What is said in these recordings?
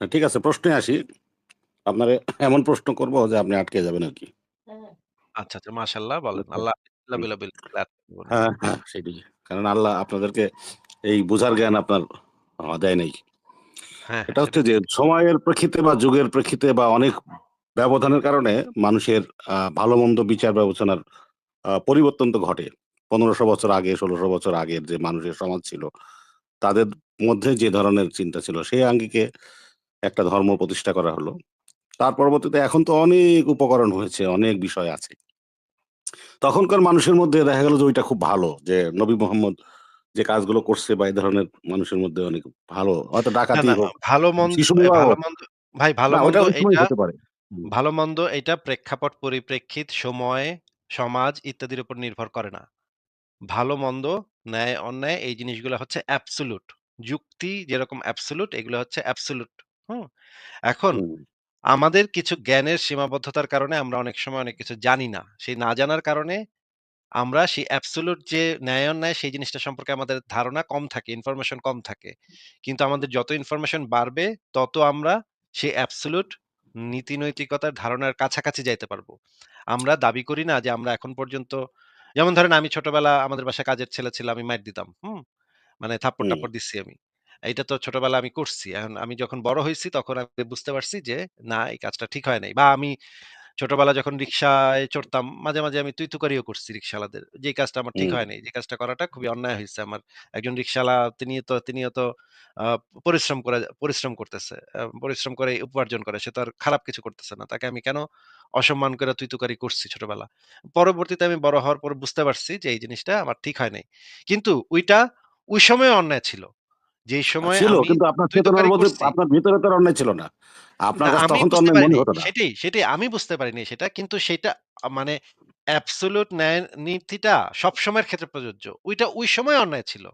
ঠিক আছে প্রশ্নে আসি। আপনার এমন প্রশ্ন করব যে আপনি আটকে যাবেন আরকি। আচ্ছা, আচ্ছা মাশাআল্লাহ বলেন। আচ্ছা। আল্লাহ। হ্যাঁ, হ্যাঁ। কারণ আল্লাহ আপনাদেরকে এই বুঝার জ্ঞান আপনার দেয় নাই। হ্যাঁ, এটা হচ্ছে যে সময়ের প্রেক্ষিতে বা যুগের প্রেক্ষিতে বা অনেক ব্যবধানের কারণে মানুষের আ ভালো-মন্দ বিচার বিবেচনার পরিবর্তন তো ঘটে। পনেরোশো বছর আগে ষোলোশো বছর আগের যে মানুষের সমাজ ছিল, তাদের মধ্যে যে ধরনের চিন্তা ছিল সেই আঙ্গিকে একটা ধর্ম প্রতিষ্ঠা করা হলো। তার পরবর্তীতে এখন তো অনেক উপকরণ হয়েছে, অনেক বিষয় আছে। তখনকার মানুষের মধ্যে দেখা গেল যে ঐটা খুব ভালো যে নবী মোহাম্মদ যে কাজগুলো করছে বা এই ধরনের মানুষের মধ্যে অনেক ভালো। হয়তো ডাকাতি হোক। ভালো-মন্দ ভাই হতে পারে। ভালো-মন্দ এইটা প্রেক্ষাপট পরিপ্রেক্ষিত, সময়, সমাজ ইত্যাদির উপর নির্ভর করে না। ভালো-মন্দ, ন্যায়-অন্যায় এই জিনিসগুলা হচ্ছে অ্যাবসোলিউট। যুক্তি যেরকম অ্যাবসোলিউট এগুলো হচ্ছে অ্যাবসোলিউট। হুম? এখন হুম। আমাদের কিছু জ্ঞানের সীমাবদ্ধতার কারণে আমরা অনেক সময় অনেক কিছু জানি না। সেই না জানার কারণে আমরা সেই অ্যাবসোলিউট যে ন্যায়-অন্যায় সেই জিনিসটা সম্পর্কে আমাদের ধারণা কম থাকে, ইনফরমেশন কম থাকে। কিন্তু আমাদের যত ইনফরমেশন বাড়বে তত আমরা সেই অ্যাবসোলিউট নীতি-নৈতিকতার ধারণার কাছাকাছি যাইতে পারব। আমরা দাবি করি না যে আমরা এখন পর্যন্ত যেমন ধরেন আমি ছোটবেলা আমাদের বাসায় কাজের ছেলে ছিল, আমি মাইর দিতাম। হুম? মানে হুম। থাপ্পড়-টাপ্পড় দিচ্ছি আমি। এইটা তো ছোটবেলা আমি করছি। এখন আমি যখন বড় হয়েছি তখন আমি বুঝতে পারছি যে না এই কাজটা ঠিক হয় নাই। বা আমি ছোটবেলায় যখন রিক্সায় চড়তাম মাঝে, মাঝে আমি তুই-তুকারিও করছি রিক্শাওয়ালাদের। যে কাজটা আমার ঠিক হুম। হয় নাই। যে কাজটা করাটা খুবই অন্যায় হয়েছে আমার। একজন রিক্শাওয়ালা তিনিও তো তিনিও তো পরিশ্রম করে পরিশ্রম করতেছে। পরিশ্রম করে উপার্জন করে। সে তো আর খারাপ কিছু করতেছে না। তাকে আমি কেন অসম্মান করে তুই-তুকারি করছি ছোটবেলা। পরবর্তীতে আমি বড় হওয়ার পর বুঝতে পারছি যে এই জিনিসটা আমার ঠিক হয় নাই। কিন্তু ওইটা ওই সময়ে অন্যায় ছিল। যেই সময় ছিল কিন্তু আপনার চেতনার মধ্যে আপনার ভিতরে তো অন্যায় ছিল না। আপনার কাছে তখন তো অন্যায় মনে হতো না। সেটাই, সেটাই আমি বুঝতে পারিনি সেটা। কিন্তু সেটা মানে অ্যাবসোলিউট ন্যায় নীতিটা সব সময়ের ক্ষেত্রে প্রযোজ্য। ওইটা ওই সময় অন্যায় ছিল।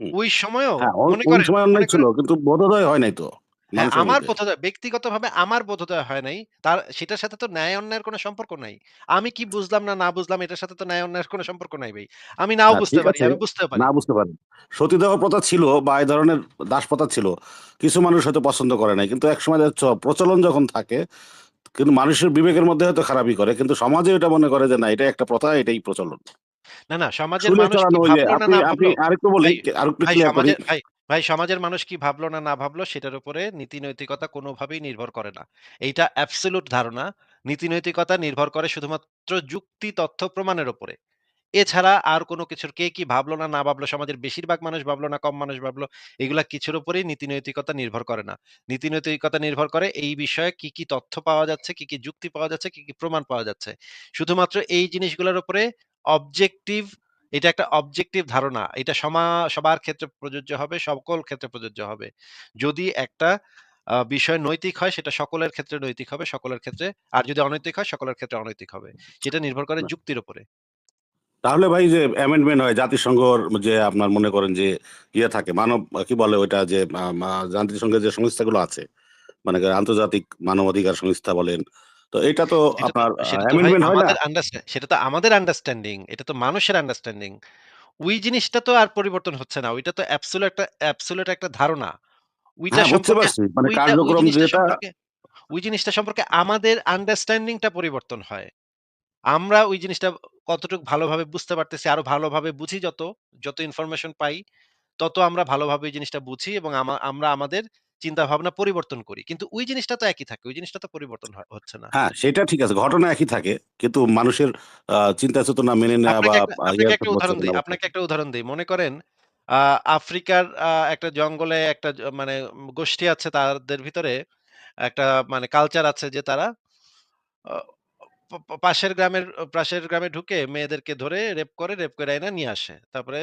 ওই সময়ও হ্যাঁ, মনে করেন, সময় অন্যায় ছিল কিন্তু বোধোদয় হয় নাই তো হ্যাঁ, আমার। বোধোদয় ব্যক্তিগতভাবে আমার বোধোদয় হয় নাই। তার সেটার সাথে তো ন্যায় অন্যায়ের কোন সম্পর্ক নাই। আমি কি বুঝলাম না, না বুঝলাম এটার সাথে তো ন্যায় অন্যায়ের কোন সম্পর্ক নাই ভাই। আমি নাও বুঝতে পারি, আমি বুঝতেও পারি। না বুঝতে পারেন। সতীদাহ প্রথা ছিল বা এই ধরনের দাসপ্রথা ছিল। কিছু মানুষ হয়তো পছন্দ করে নাই। কিন্তু একসময় চ প্রচলন যখন থাকে কিন্তু মানুষের বিবেকের মধ্যে হয়তো খারাপই করে। কিন্তু সমাজে এটা মনে করে যে না এটা একটা প্রথা, এটাই প্রচলন। না, না সমাজের মানুষ আপনি? আরেকটু বলি, আরেকটু ক্লিয়ার করি। ভাই সমাজের মানুষ কি ভাবলো না না ভাবলো সেটার উপরে নীতি নৈতিকতা কোনভাবেই নির্ভর করে না। এইটা অ্যাবসোলিউট ধারণা। নীতি নৈতিকতা নির্ভর করে শুধুমাত্র যুক্তি, তথ্য, প্রমাণের উপরে। এছাড়া আর কোন কিছুর কে কি ভাবলো না না ভাবলো সমাজের বেশিরভাগ মানুষ ভাবলো না কম মানুষ ভাবলো এগুলা কিছুর উপরেই নীতি নৈতিকতা নির্ভর করে না। নীতি নৈতিকতা নির্ভর করে এই বিষয়ে কি, কি তথ্য পাওয়া যাচ্ছে, কি, কি যুক্তি পাওয়া যাচ্ছে, কি, কি প্রমাণ পাওয়া যাচ্ছে। শুধুমাত্র এই জিনিসগুলোর উপরে অবজেক্টিভ এটা একটা অবজেক্টিভ ধারণা। এটা সমা সবার ক্ষেত্রে প্রযোজ্য হবে, সকল ক্ষেত্রে প্রযোজ্য হবে। যদি একটা বিষয় নৈতিক হয় সেটা সকলের ক্ষেত্রে নৈতিক হবে, সকলের ক্ষেত্রে আর যদি অনৈতিক হয় সকলের ক্ষেত্রে অনৈতিক হবে। সেটা নির্ভর করে যুক্তির উপরে। তাহলে ভাই যে অ্যামেন্ডমেন্ট হয় জাতিসংঘর যে আপনার মনে করেন যে ইয়ে থাকে মানব কি বলে ওইটা যে জাতিসংঘের যে সংস্থাগুলো আছে, মানে আন্তর্জাতিক মানবাধিকার সংস্থা বলেন। তো এটা তো আপনার অ্যামেন্ডমেন্ট হয় না? সেটা তো আমাদের আন্ডারস্ট্যান্ডিং। এটা তো মানুষের আন্ডারস্ট্যান্ডিং। ওই জিনিসটা তো আর পরিবর্তন হচ্ছে না। ওইটা তো অ্যাবসোলিউট একটা অ্যাবসোলিউট একটা ধারণা। ওইটা হ্যাঁ, সম্পর্কে মানে কার্যক্রম যেটা ওই জিনিসটা সম্পর্কে আমাদের আন্ডারস্ট্যান্ডিং টা পরিবর্তন হয়। আমরা ওই জিনিসটা কতটুকু ভালোভাবে বুঝতে পারতেছি, আরও ভালোভাবে বুঝি যত, যত ইনফরমেশন পাই, তত আমরা ভালোভাবে ওই জিনিসটা বুঝি এবং আমরা আমাদের চিন্তাভাবনা পরিবর্তন করি। কিন্তু ওই জিনিসটা তো একই থাকে। ওই জিনিসটা তো পরিবর্তন হচ্ছে না। হ্যাঁ, সেটা ঠিক আছে। ঘটনা একই থাকে। কিন্তু মানুষের চিন্তা চেতনা মেনে নেয়া বা আপনাকে একটা উদাহরণ দেই আপনাকে একটা উদাহরণ দেই। মনে করেন আফ্রিকার একটা জঙ্গলে একটা মানে গোষ্ঠী আছে তাদের ভিতরে একটা মানে কালচার আছে যে তারা পাশের গ্রামের পাশের গ্রামে ঢুকে মেয়েদেরকে ধরে রেপ করে, রেপ করে আইনা নিয়ে আসে। তারপরে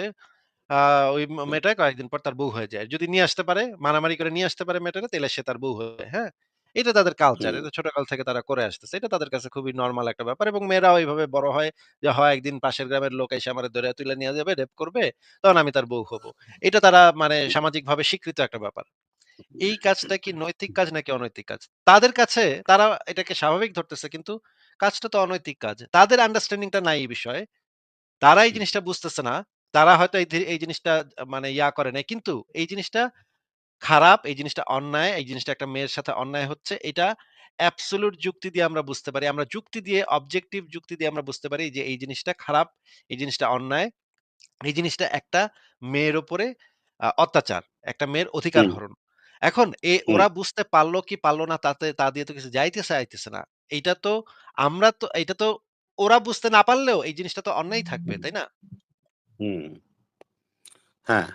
আ ওই ম মেয়েটা কয়েকদিন পর তার বউ হয়ে যায়। যদি নিয়ে আসতে পারে, মারামারি করে নিয়ে আসতে পারে মেয়েটারে তাইলে সে তার বউ হবে, হ্যাঁ? এটা তাদের কালচার। হুম, এটা ছোটকাল থেকে তারা করে আসতেছে। এটা তাদের কাছে খুবই নরমাল একটা ব্যাপার এবং মেয়েরাও এইভাবে বড় হয় যে, হয় একদিন পাশের গ্রামের লোক এসে আমারে ধইরা তুইলা নিয়ে যাবে, রেপ করবে, তখন আমি তার বউ হব। এটা তারা মানে সামাজিকভাবে স্বীকৃত একটা ব্যাপার। এই কাজটা কি নৈতিক কাজ নাকি অনৈতিক কাজ? তাদের কাছে তারা এটাকে স্বাভাবিক ধরতেছে কিন্তু কাজটা তো অনৈতিক কাজ। তাদের আন্ডারস্ট্যান্ডিং টা নাই এই বিষয়ে। তারা এই জিনিসটা বুঝতেছে না। তারা হয়তো এই এই জিনিসটা মানে ইয়া করে নাই। কিন্তু এই জিনিসটা খারাপ, এই জিনিসটা অন্যায়, এই জিনিসটা একটা মেয়ের সাথে অন্যায় হচ্ছে। এটা অ্যাবসোলিউট যুক্তি দিয়ে আমরা বুঝতে পারি। আমরা যুক্তি দিয়ে অবজেক্টিভ যুক্তি দিয়ে আমরা বুঝতে পারি যে এই জিনিসটা খারাপ, এই জিনিসটা অন্যায়। এই জিনিসটা একটা মেয়ের উপরে আ অত্যাচার। একটা মেয়ের অধিকার হরণ। এখন এ ওরা বুঝতে পারল কি পারল না তাতে তা দিয়ে তো কিছু যাইতেছে আইতেছে না। এটা তো আমরা তো এটা তো ওরা বুঝতে না পারলেও এই জিনিসটা তো অন্যায়ই থাকবে, তাই না? হুম। হ্যাঁ।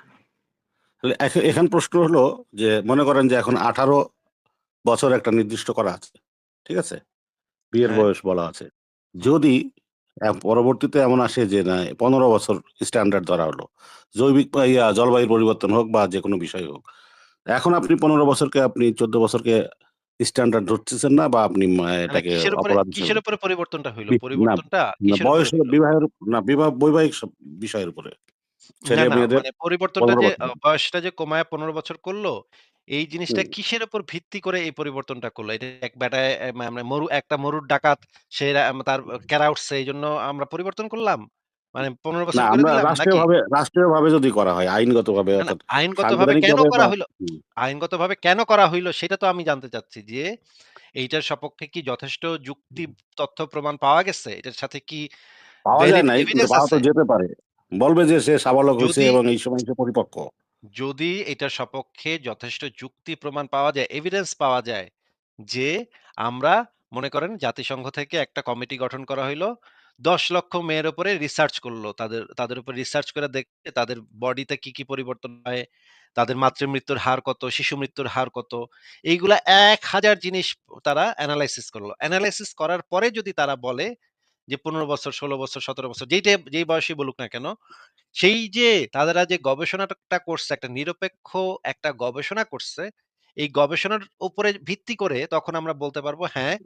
তাহলে এখ এখান প্রশ্ন হলো যে মনে করেন যে এখন 18 বছর একটা নির্দিষ্ট করা আছে। ঠিক আছে? বিয়ের হ্যাঁ, বয়স বলা আছে। যদি অ্যা পরবর্তীতে এমন আসে যে না ১৫ বছর স্ট্যান্ডার্ড ধরা হলো। জৈবিক বা ইয়া জলবায়ুর পরিবর্তন হোক বা যেকোনো বিষয় হোক। এখন আপনি ১৫ বছরকে আপনি ১৪ বছরকে স্ট্যান্ডার্ড ধরতেছেন না বা আপনি এটাকে অপরাধ কিসের উপরে পরিবর্তনটা হইল? পরিবর্তনটা বয়সের বিবাহের না বিবাহ বৈবাহিক বিষয়ের উপরে। মানে পরিবর্তনটা যে বয়সটা যে কমায়া ১৫ বছর করল, এই জিনিসটা কিসের উপর ভিত্তি করে এই পরিবর্তনটা করল এটা এক বেটায় মানে মরু একটা মরুর ডাকাত সে তার কেরা উঠছে এই জন্য আমরা পরিবর্তন করলাম? মানে ১৫ না বছর আমরা রাষ্ট্রীয়ভাবে রাষ্ট্রীয়ভাবে যদি করা হয় আইনগতভাবে আইনগতভাবে কেন করা হইল? আইনগতভাবে কেন করা হইল সেটা তো আমি জানতে চাচ্ছি যে, এইটার সপক্ষে কি যথেষ্ট যুক্তি, তথ্য প্রমাণ পাওয়া গেছে? এটার সাথে কি পাওয়া যায় নাই পাওয়া তো যেতে পারে। বলবে যে সে সাবালক যদি এবং এই সময় সে পরিপক্ক। যদি এটার সপক্ষে যথেষ্ট যুক্তি প্রমাণ পাওয়া যায়, এভিডেন্স পাওয়া যায় যে আমরা মনে করেন জাতিসংঘ থেকে একটা কমিটি গঠন করা হইল। ১০ লক্ষ মেয়ের উপরে রিসার্চ করল। তাদের তাদের উপর রিসার্চ করে দেখে তাদের বডিতে কি, কি পরিবর্তন হয়, তাদের মাতৃমৃত্যুর হার কত, শিশু মৃত্যুর হার কত। এইগুলা ১০০০ জিনিস তারা অ্যানালাইসিস করল। এনালাইসিস করার পরে যদি তারা বলে যে ১৫ বছর, ১৬ বছর, ১৭ বছর যেইটা যেই বয়সেই বলুক না কেন সেই যে তারা যে গবেষণাটা করছে, একটা নিরপেক্ষ একটা গবেষণা করছে, এই গবেষণার উপরে ভিত্তি করে তখন আমরা বলতে পারব, হ্যাঁ,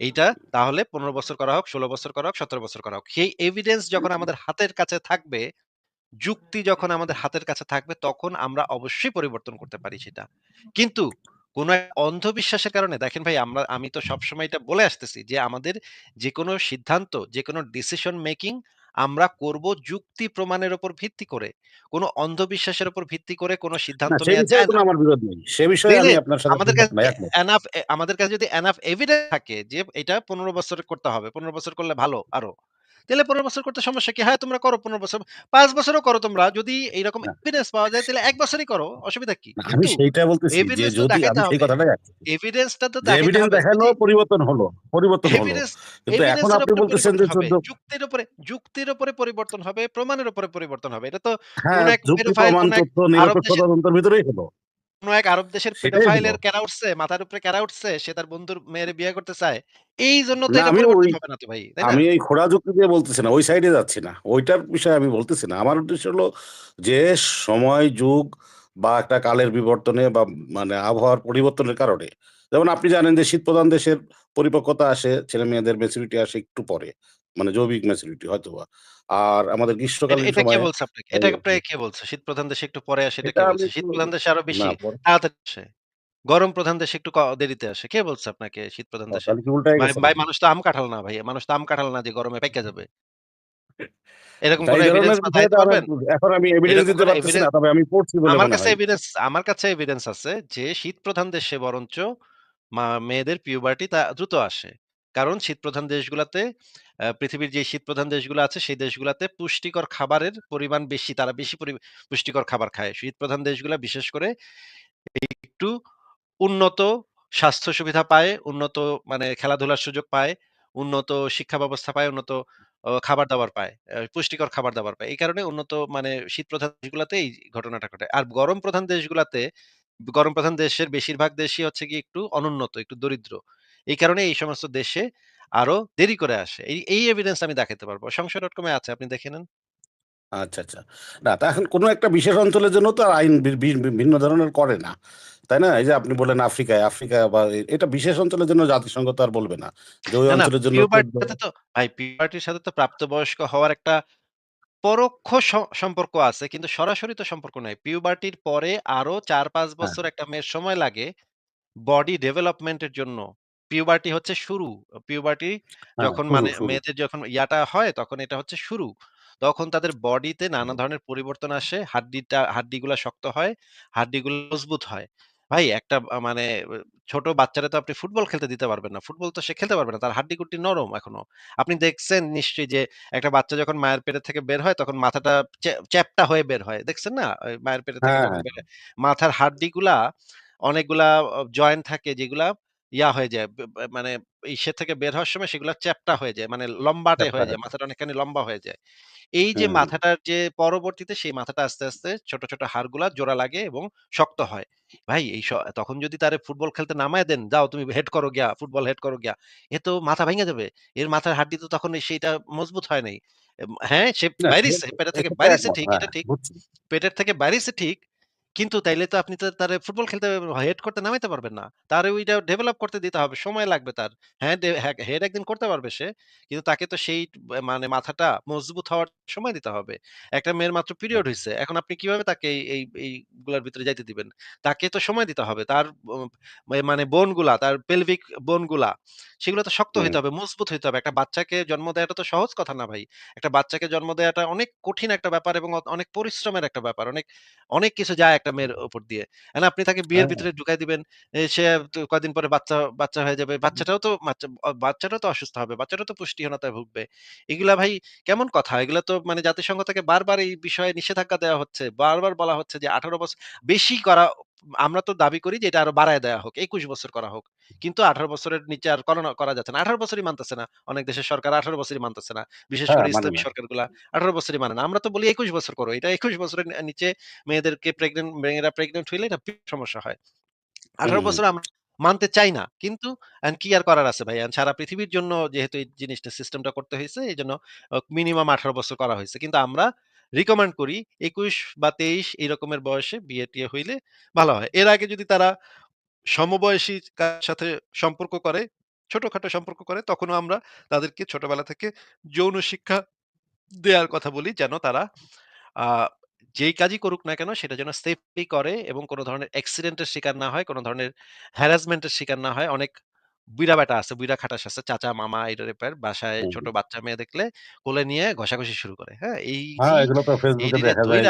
এইটা তাহলে ১৫ বছর করা হোক, ১৬ বছর করা হোক, ১৭ বছর করা হোক। সেই এভিডেন্স যখন আমাদের হাতের কাছে থাকবে, যুক্তি যখন আমাদের হাতের কাছে থাকবে, তখন আমরা অবশ্যই পরিবর্তন করতে পারি সেটা। কিন্তু কোন অন্ধবিশ্বাসের কারণে দেখেন ভাই আমরা আমি তো সবসময় এটা বলে আসতেছি যে আমাদের যে কোনো সিদ্ধান্ত, যে কোনো ডিসিশন মেকিং আমরা করব যুক্তি প্রমাণের উপর ভিত্তি করে। কোন অন্ধবিশ্বাসের উপর ভিত্তি করে কোন সিদ্ধান্ত নেওয়া যায় না। আমার বিরোধ নেই। সে বিষয়ে আমি আপনার সাথে আমাদের কাছে এনাফ আমাদের কাছে যদি এনাফ এভিডেন্স থাকে যে এটা পনেরো বছর করতে হবে। ১৫ বছর করলে ভালো আরও। তাইলে ১৫ বছর করতে সমস্যা কি? হ্যাঁ, তোমরা করো ১৫ বছর। ৫ বছরও করো তোমরা। যদি এইরকম এভিডেন্স পাওয়া যায় তাহলে ১ বছরই করো। অসুবিধা কি? আমি সেইটা বলতেছি যে যদি আমি সেই এভিডেন্সটা তো এভিডেন্স পরিবর্তন হলো, পরিবর্তন হলো। কিন্তু এখন আপনি বলতেছেন যে হবে। ১৪ যুক্তির উপরে যুক্তির উপরে পরিবর্তন হবে, প্রমাণের উপরে পরিবর্তন হবে। এটা তো কোন হ্যাঁ, এক কোন এক নিরপেক্ষ দেশের তদন্তের ভিতরেই হলো। কোন এক আরব দেশের পেডোফাইলের ক্যারা উঠছে, মাথার উপরে ক্যারা উঠছে, সে তার বন্ধুর মেয়েরে বিয়ে করতে চায়। তো এটা আমি পরিবর্তন হবে না তো ভাই, আমি এই খোঁড়া যুক্তি দিয়ে বলতেছি না। ওই সাইডে যাচ্ছি না। ওইটার বিষয়ে আমি বলতেছি না। আমার উদ্দেশ্য হলো যে সময়, যুগ বা একটা কালের বিবর্তনে বা মানে আবহাওয়ার পরিবর্তনের কারণে যেমন আপনি জানেন যে শীত প্রধান দেশের পরিপক্কতা আসে, ছেলে মেয়েদের ম্যাচুরিটি আসে একটু পরে। মানে জৈবিক ম্যাচুরিটি হয়তোবা। আর আমাদের গ্রীষ্মকালীন এটা কে বলছে আপনাকে? এটা আপনাকে কে বলছে? শীতপ্রধান দেশে একটু পরে আসে এটা কে বলছে? একটু শীতপ্রধান দেশে আরও বেশি তাড়াতাড়ি আসে। গরম প্রধান দেশে একটু দেরিতে আসে। কে বলছে আপনাকে শীতপ্রধান ও দেশে? ভাই মানুষ তো আম কাঁঠাল না ভাই। মানুষ তো আম কাঁঠাল না যে গরমে পাইকা যাবে। এরকম কোন এভিডেন্স বিষয়ে পারবেন? আমার এখন আমি এভিডেন্স দিতে কোন পারতেছি না। তবে আমি পড়ছি বলে আমার কাছে এভিডেন্স আমার কাছে এভিডেন্স আছে যে শীত প্রধান দেশে বরঞ্চ মেয়েদের পিউবার্টি তা দ্রুত আসে। কারণ শীতপ্রধান দেশগুলাতে আ পৃথিবীর যে শীতপ্রধান দেশগুলো আছে সেই দেশগুলাতে পুষ্টিকর খাবারের পরিমাণ বেশি। তারা বেশি পুষ্টিকর খাবার খায়। শীতপ্রধান দেশগুলা বিশেষ করে একটু উন্নত স্বাস্থ্য সুবিধা পায়, উন্নত মানে খেলাধুলার সুযোগ পায়, উন্নত শিক্ষা ব্যবস্থা পায়, উন্নত খাবার-দাবার পায়। পুষ্টিকর খাবার-দাবার পায়। এই কারণে উন্নত মানে শীতপ্রধান দেশগুলাতে এই ঘটনাটা ঘটে। আর গরম প্রধান দেশগুলাতে গরম প্রধান দেশের বেশিরভাগ দেশই হচ্ছে কি একটু অনুন্নত, একটু দরিদ্র। এই কারণে এই সমস্ত দেশে আরও দেরি করে আসে। এই এই এভিডেন্স আমি দেখাইতে পারব। সংশয়.com এ আছে আপনি দেখে নেন। আচ্ছা, আচ্ছা। না তা এখন কোনো একটা বিশেষ অঞ্চলের জন্য তো আর আইন ভিন্ন ধরনের করে না। তাই না? এই যে আপনি বললেন আফ্রিকায়, আফ্রিকা বা এটা বিশেষ অঞ্চলের জন্য জাতিসংঘ তো আর বলবে না। যে ওই অঞ্চলের জন্য সাথে তো ভাই পিউবার্টির সাথে তো প্রাপ্তবয়স্ক হওয়ার একটা পরোক্ষ সম্পর্ক আছে কিন্তু সরাসরি তো সম্পর্ক নাই। পিউবার্টির পরে আরও ৪-৫ হ্যাঁ, বছর একটা মেয়ের সময় লাগে বডি ডেভেলপমেন্ট এর জন্য। পিউবার্টি হচ্ছে শুরু। পিউবার্টি হ্যাঁ, যখন শুরু, মানে শুরু। মেয়েদের যখন ইয়াটা হয় তখন এটা হচ্ছে শুরু। তখন তাদের বডিতে নানা ধরনের পরিবর্তন আসে। হাড্ডিটা হাড্ডিগুলা শক্ত হয়, হাড্ডিগুলো মজবুত হয়। ভাই একটা আ মানে ছোট বাচ্চারে তো আপনি ফুটবল খেলতে দিতে পারবেন না। ফুটবল তো সে খেলতে পারবে না। তার হাড্ডি-গুড্ডি নরম এখনও। আপনি দেখছেন নিশ্চয়ই যে একটা বাচ্চা যখন মায়ের পেটের থেকে বের হয় তখন মাথাটা চ্যা চ্যাপ্টা হয়ে বের হয়। দেখছেন না? ওই মায়ের পেটের থেকে হ্যাঁ, যখন হ্যাঁ। বের হয়। মাথার হাড্ডিগুলা অনেকগুলা জয়েন্ট থাকে যেগুলা ইয়া হয়ে যায়। মানে ইসের থেকে বের হওয়ার সময় সেগুলা চ্যাপ্টা হয়ে যায়। মানে লম্বাটে হয়ে যায়। মাথাটা অনেকখানি লম্বা হয়ে যায়। এই যে মাথাটার যে পরবর্তীতে সেই মাথাটা আস্তে, আস্তে ছোট, ছোট হাড়গুলা জোড়া লাগে এবং শক্ত হয়। ভাই এই তখন যদি তারে ফুটবল খেলতে নামায়া দেন, "যাও তুমি হেড করো গিয়া, ফুটবল হেড করো গিয়া।" এ তো মাথা ভাইঙা যাবে। এর মাথার হাড্ডি তো তখন সেইটা মজবুত হয় নাই। হ্যাঁ, সে না, পেটের থেকে এক্ষেত্রে ঠিক, হ্যাঁ, এটা ঠিক। পেটের থেকে বাইরেছে ঠিক। কিন্তু তাইলে তো আপনি তো তারে ফুটবল খেলতে হেড করতে নামাইতে পারবেন না। তারে ওইটা ডেভেলপ করতে দিতে হবে। সময় লাগবে তার। হ্যাঁ, ডে হ্যাঁ, হেড একদিন করতে পারবে সে। কিন্তু তাকে তো সেই ব মানে মাথাটা মজবুত হওয়ার সময় দিতে হবে। একটা মেয়ের মাত্র হুম, পিরিয়ড হইছে। এখন আপনি কীভাবে তাকে এই এই এইগুলার ভিতরে যাইতে দিবেন? তাকে তো সময় দিতে হবে। তার মানে বোনগুলা, তার পেলভিক বোনগুলা সেগুলো তো শক্ত হুম, হইতে হবে, মজবুত হইতে হবে। একটা বাচ্চাকে জন্ম দেওয়াটা তো সহজ কথা না ভাই। একটা বাচ্চাকে জন্ম দেওয়াটা অনেক কঠিন একটা ব্যাপার এবং অ অনেক পরিশ্রমের একটা ব্যাপার। অনেক, অনেক কিছু যায় একটা মেয়ের উপর দিয়ে। এখন আপনি তাকে বিয়ের হ্যাঁ, ভিতরে ঢুকাই দিবেন। সে কয়দিন পরে বাচ্চা, বাচ্চা হয়ে যাবে। বাচ্চাটাও তো বাচ্চাটাও তো অসুস্থ হবে। বাচ্চাটাও তো পুষ্টিহীনতায় ভুগবে। এগুলা ভাই কেমন কথা? এগুলা তো মানে জাতিসংঘ থেকে বারবার এই বিষয়ে নিষেধাজ্ঞা দেওয়া হচ্ছে। বারবার বলা হচ্ছে যে ১৮ বছর বেশি করা আমরা তো দাবি করি যে এটা আরও বাড়ায় দেওয়া হোক। ২১ বছর করা হোক। কিন্তু ১৮ বছরের নিচে আর করানো করা যাচ্ছে না। ১৮ বছরই মানতেছে না। অনেক দেশের সরকার ১৮ বছরই মানতেছে না। বিশেষ হ্যাঁ, করে মানে ইসলামী না। সরকারগুলা ১৮ বছরই মানে না। আমরা তো বলি ২১ বছর করো। এটা ২১ বছরের নিচে মেয়েদেরকে প্রেগন্যান্ট মেয়েরা প্রেগন্যান্ট হইলে এটা সমস্যা হয়। আঠারো বছর আমরা মানতে চাই না। কিন্তু কি আর করার আছে ভাই? সারা পৃথিবীর জন্য যেহেতু এই জিনিসটা সিস্টেমটা করতে হয়েছে এই জন্য মিনিমাম ১৮ বছর করা হয়েছে কিন্তু আমরা রিকমেন্ড করি ২১ বা ২৩ এই রকমের বয়সে বিয়ে-টিয়ে হইলে ভালো হয়। এর আগে যদি তারা সমবয়সী সাথে সম্পর্ক করে, ছোটখাটো সম্পর্ক করে তখনও আমরা তাদেরকে ছোটবেলা থেকে যৌন শিক্ষা দেয়ার কথা বলি যেন তারা যেই কাজই করুক না কেন সেটা যেন সেফলি করে এবং কোনো ধরনের অ্যাক্সিডেন্টের শিকার না হয়, কোনো ধরনের হ্যারাসমেন্টের শিকার না হয়। অনেক বুইড়া বেটা আছে, বুইড়া খাটাস আছে, চাচা, মামা এই টাইপের বাসায় ছোট বাচ্চা মেয়ে দেখলে কোলে নিয়ে ঘষাঘষি শুরু করে। হ্যাঁ? এই হ্যাঁ, এগুলো তো ফেসবুকে দেখা যায়।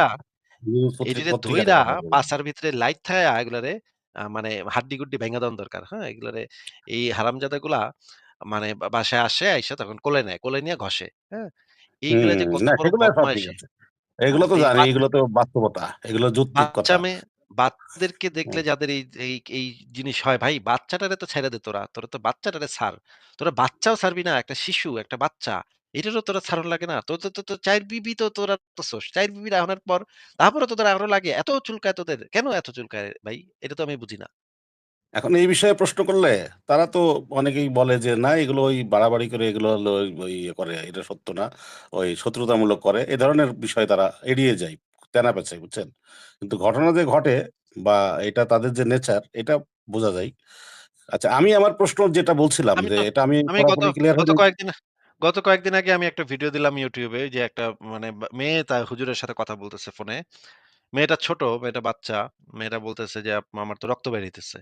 পত্রি ধইরা। পাছার ভিতরে লাইট থায়া এগুলারে মানে হাড্ডি-গুড্ডি ভেঙে দেওয়ান দরকার। হ্যাঁ? এগুলারে এই হারামজাদাগুলা মানে বা বাসায় আসে, আইসা তখন কোলে নেয়। কোলে নিয়ে ঘষে। হ্যাঁ? এইগুলা যে কত বড়? এগুলো তো জানি, এগুলো তো বাস্তবতা। এগুলো যৌক্তিক বাচ্চা কথা। বাচ্চাদেরকে হুম। দেখলে যাদের এই এই এই জিনিস হয় ভাই বাচ্চাটারে তো ছাইড়া দে তোরা। তোরা তো বাচ্চাটারে ছাড়। তোরা বাচ্চাও ছাড়বি না। একটা শিশু, একটা বাচ্চা। এটারও তোরা ছাড়ন লাগে না? তোর তো তো তো বিবি তো তোরা করতেছস। চাইর বিবি রাহনের পর তারপরেও তোদের আরও লাগে। এত চুলকায় তোদের। কেন এত চুলকায় ভাই? এটা তো আমি বুঝি না। এখন এই বিষয়ে প্রশ্ন করলে তারা তো অনেকেই বলে যে, "না এগুলো ওই বাড়াবাড়ি করে এগুলো হলো ওই ওই ইয়ে করে, এটা সত্য না। ওই শত্রুতামূলক করে।" এ ধরনের বিষয় তারা এড়িয়ে যায়। তেনা পেঁচায়, বুঝছেন? কিন্তু ঘটনা যে ঘটে বা এটা তাদের যে নেচার এটা বোঝা যায়। আচ্ছা আমি আমার প্রশ্ন যেটা বলছিলাম যে এটা আমি গত কয়েকদিন গত কয়েকদিন আগে আমি একটা ভিডিও দিলাম এ যে একটা মানে মেয়ে তার হুজুরের সাথে কথা বলতেছে ফোনে। মেয়েটা ছোট, মেয়েটা বাচ্চা। মেয়েটা বলতেছে যে, আমার তো রক্ত বের হইতেছে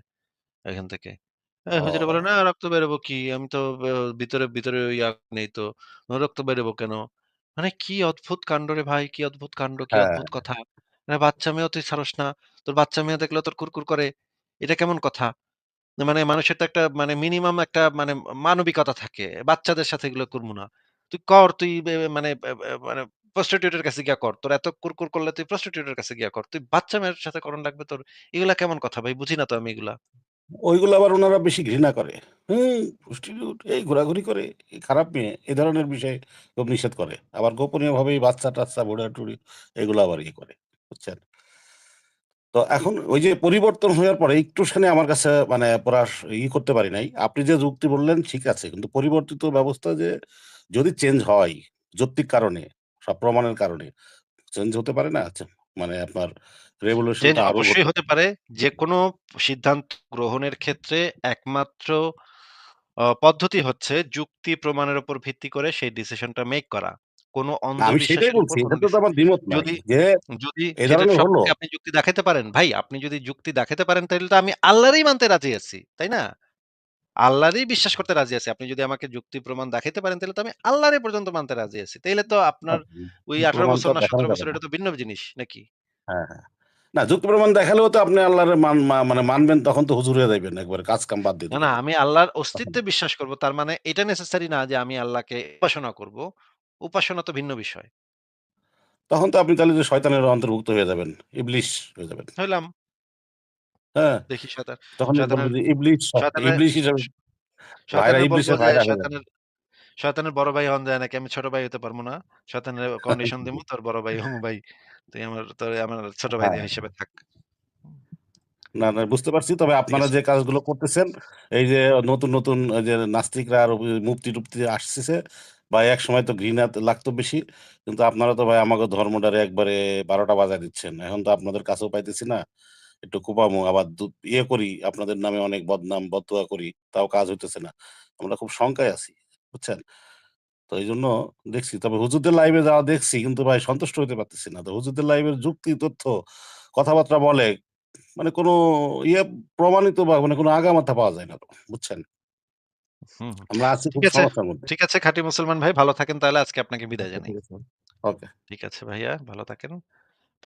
এখান থেকে।" হুজুরে বলে, "না রক্ত বেরোবো কি? আমি তো ভিতরে, ভিতরে ইয়া নেই তো। রক্ত বেরোবো কেন?" মানে কি অদ্ভুত কাণ্ড রে ভাই! কি অদ্ভুত কাণ্ড, কি হ্যাঁ, অদ্ভুত কথা। মানে বাচ্চা মেয়েও তুই ছাড়স না। তোর বাচ্চা মেয়ে দেখলেও তোর কুরকুর করে। এটা কেমন কথা? মানে মানুষের তো একটা মানে মিনিমাম একটা মানে মানবিকতা থাকে। বাচ্চাদের সাথে এগুলো করব না। তুই কর তুই বে মানে বে বে মানে প্রস্টিটিউট এর কাছে গিয়া কর। তোর এত কুরকুর করলে তুই প্রস্টিটিউট এর কাছে গিয়া কর। তুই বাচ্চা মেয়ের সাথে করণ লাগবে তোর। এগুলা কেমন কথা ভাই? বুঝি না তো আমি এগুলা। ওইগুলো আবার ওনারা বেশি ঘৃণা করে। হুম, প্রস্টিটিউট এই ঘোরাঘুরি করে, এই খারাপ মেয়ে। এ ধরনের বিষয় খুব নিষেধ করে। আবার গোপনীয়ভাবে এই বাচ্চা-টাচ্চা, বুড়া-টুড়ি এগুলো আবার ইয়ে করে। বুঝছেন? তো এখন ওই যে পরিবর্তন হওয়ার পরে একটুখানি আমার কাছে মানে স ই করতে পারি নাই। আপনি যে যুক্তি বললেন ঠিক আছে। কিন্তু পরিবর্তিত ব্যবস্থা যে যদি চেঞ্জ হয় যৌক্তিক কারণে, সব প্রমাণের কারণে চেঞ্জ হতে পারে না? আচ্ছা মানে আপনার রেভলিউশন আরও অবশ্যই হতে পারে। পারে। যেকোনো সিদ্ধান্ত গ্রহণের ক্ষেত্রে একমাত্র পদ্ধতি হচ্ছে যুক্তি প্রমাণের উপর ভিত্তি করে সেই ডিসিশনটা মেক করা। কোন। কোন যে আপনি যুক্তি দেখাইতে পারেন, ভাই আপনি যদি যুক্তি দেখাতে পারেন তাহলে তো আমি আল্লাহরই মানতে রাজি আছি। তাই না? আল্লাহরই বিশ্বাস করতে রাজি আছি। আপনি যদি আমাকে যুক্তি প্রমাণ দেখাইতে পারেন তাহলে তো আমি আল্লাহরই পর্যন্ত মানতে রাজি আছি। তাইলে তো আপনার ওই ১৮ প্রমাণ তো বছর না দেখানো ১৭ যাবে বছর এটা তো ভিন্ন জিনিস নাকি? হ্যাঁ, হ্যাঁ। না যুক্তি প্রমাণ দেখালেও তো আপনি আল্লাহর মান মানে মানবেন তখন তো হুজুর হয়ে যাইবেন একবারে কাজ কাম বাদ দিয়ে না, না আমি আল্লাহর অস্তিত্বে বিশ্বাস করব। তার মানে এটা নেসেসারি না যে আমি আল্লাহকে উপাসনা করব। উপাসনা তো ভিন্ন বিষয়। তখন তো আপনি তাহলে যে শয়তানের অন্তর্ভুক্ত হয়ে যাবেন। ইবলিশ হয়ে যাবেন। হইলাম। হ্যাঁ, দেখি শয়তান তখন শয়তানের ইবলিশ ইবলিশ হিসেবে ভাইরা ইবলিশের ভাইরা শয়তানের শয়তানের বড় ভাই হওয়ান যায় নাকি? আমি ছোট ভাই হইতে পারব না। শয়তানের কন্ডিশন দিমু তোর বড় ভাই হমু ভাই। তুই আমার তোর আমার ছোট ভাই হ্যাঁ। হিসেবে থাক। না, না বুঝতে পারছি। তবে আপনারা। যে কাজগুলো করতেছেন, এই যে নতুন, নতুন যে নাস্তিকরা আর মুফতি-টুফতি আসতেছে বা এক সময় তো ঘৃণা লাগতো বেশি। কিন্তু আপনারা তো ভাই আমাকে ধর্মটারে একবারে ১২ টা বাজায় দিচ্ছেন। এখন তো আপনাদের কাছেও পাইতেছি না। একটু কোপামো আবার ইয়ে করি, আপনাদের নামে অনেক বদনাম, বদদোয়া করি, তাও কাজ হইতেছে না। আমরা খুব শঙ্কায় আছি। বুঝছেন? তো এইজন্য দেখছি। তবে হুজুরদের লাইভে যাওয়া দেখছি কিন্তু ভাই সন্তুষ্ট হইতে পারতেছি না। তো হুজুরদের লাইভের যুক্তি, তথ্য, কথাবার্তা বলে মানে কোনো ইয়ে প্রমাণিত বা মানে কোনো আগামাথা পাওয়া যায় না তো। বুঝছেন? আমরা আছি ঠিক আছে। ঠিক আছে খাঁটি মুসলমান ভাই ভালো থাকেন তাহলে আজকে আপনাকে বিদায় আচ্ছা জানাই। ওকে। ঠিক আছে ভাইয়া ভালো থাকেন।